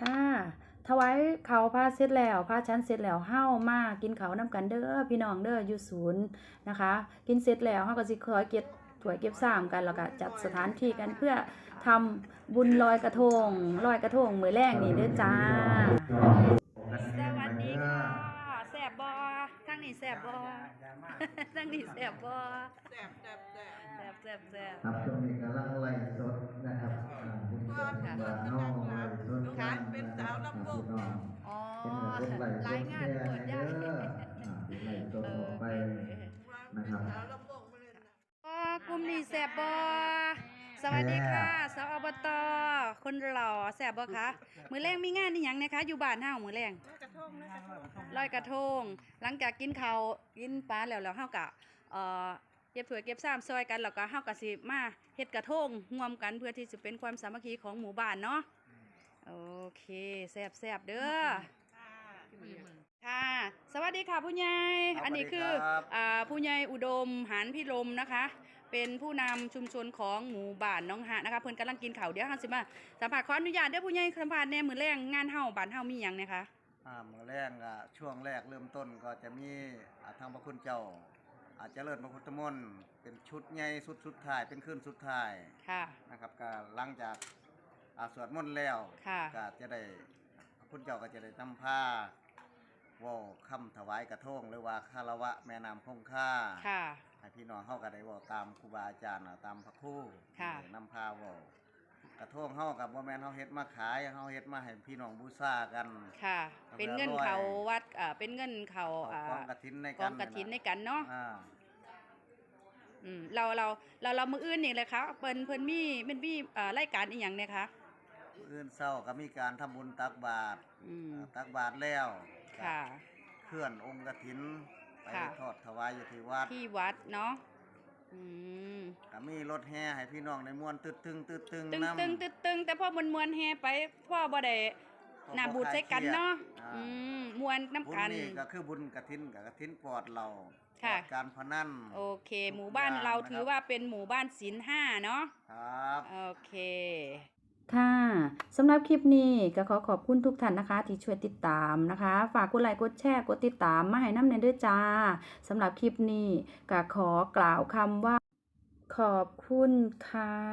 ค่ะถวายเขาวพระเสร็จแล้วพระชั้นเสร็จแล้วเฮ้ามากินเขาวนํกันเด้อพี่น้องเด้ออยู่ศูนย์นะคะ กินเสร็จแล้วเฮาก็สิคอยเก็บถ้วยเก็บซ้ำกันแล้วก็จัดสถานที่กันเพื่อทำบุญลอยกระทงลอยกระทงมือแรกนี่เด้อจ้าสวัสดีค่ะแซบบอทั้งนี้แซบบอทั้งนี้แซบบอแซบแซบแซบแซบแซบแซ่บครับช่วงนี้กำลังไล่สดนะครับอ่าคุณผู้ชมว่าน้อง กันนะครับอ่าพี่น้องอ๋อเป็นแบบคนไล่สรายงานเปิดยังเด้ออ่าไล่ออกไปนะครับสาวลำวงมาเลยนะกลุ่มนี้แซ่บบอสวัสดีค่ะ สาวอบต คนหล่อแซ่บบอคะมือแรงมีงานนี่ยังนะคะ อยู่บ้านเฮามือแรงกระทงนะกระทงลอยกระทงหลังจากกินข้าวกินปลาแล้วแล้วเฮาก็เอ่อเก็บถ้วเก็บซ้ำซอยกันแล้วก็เฮาก็สิมาเฮ็ดกระทงร่วมกันเพื่อที่จะเป็นความสามัคคีของหมู่บ้านเนาะ โอเคแซ่บๆเด้อค่ะ สวัสดีค่ะผู้ใหญ่ครับอันนี้คือสวัสดีครับอ่าผู้ใหญ่อุดมหานพิรมนะคะ เป็นผู้นำชุมชนของหมู่บ้านน้องหะนะคะ เพิ่นกำลังกินข้าวเดี๋ยวเฮาสิมาสัมภาษณ์ขออนุญาตเด้อผู้ใหญ่สัมภาษณ์แหน่มื้อแรงงานเฮาบ้านเฮามีหยังเนะคะอ่ามือแรกอะช่วงแรกเริ่มต้นก็จะมีอ่าทางพระคุณเจ้าอาจจะเลิศพระพุทธมนต์เป็นชุดใหญ่สุดสุดท้ายเป็นขึ้นสุดท้ายค่ะนะครับก็หลังจาก อ่าสวดมนต์แล้วค่ะก็จะได้พระคุณเจ้าก็จะได้นำผ้าเว่าคำถวายกระทงหรือว่าคารวะแม่น้ำคงคาค่ะให้พี่น้องเฮาก็ได้เว่าตามครูบาอาจารย์น่ะตามพระครูค่ะได้นำผ้าเว่ากระทงเฮากับบ่แม่นเฮาเฮ็ดมาขายเฮาเฮ็ดมาให้พี่น้องบูชากันค่ะ เป็นเงินเขาวัดอ่าเป็นเงินเขาอ่ากองกฐินในกกัอนงกฐินในกันเนาะอ่าอืมเราเราเราเรามืออื่นนี่เลยค่ะเพิ่นเพิ่นมีมันมีอ่ารายการอีหยังเนี่ยคะ อื่นเช้าก็มีการทำบุญตักบาตรอืมตักบาตรแล้วค่ะ เคลื่อนองค์กฐินไปค่ะ ทอดถวายอยู่ที่วัดที่วัดเนาะอืมก็มีรถแห่ให้พี่น้องในม่วนตึดตึงตึดตึงตึงนำ ตึงตึงตึงแต่พอมวนมวนๆแฮไปพ่อบ่ได้หน้าบูดใส่กันเนาะอ่า อืมมวนน้ำบุญกัน นี่ก็คือบุญกฐินกับกฐินปลอดเราค่ะ ปลอดการพนัน โอเค หมู่บ้านเราถือว่าเป็นหมู่บ้านศีลห้าเนาะครับ โอเคค่ะ สำหรับคลิปนี้ก็ขอขอบคุณทุกท่านนะคะ ที่ช่วยติดตามนะคะ ฝากกดไลค์กดแชร์กดติดตามมาให้น้ำในเด้อจ้าสำหรับคลิปนี้ก็ขอกล่าวคำว่า ขอบคุณค่ะ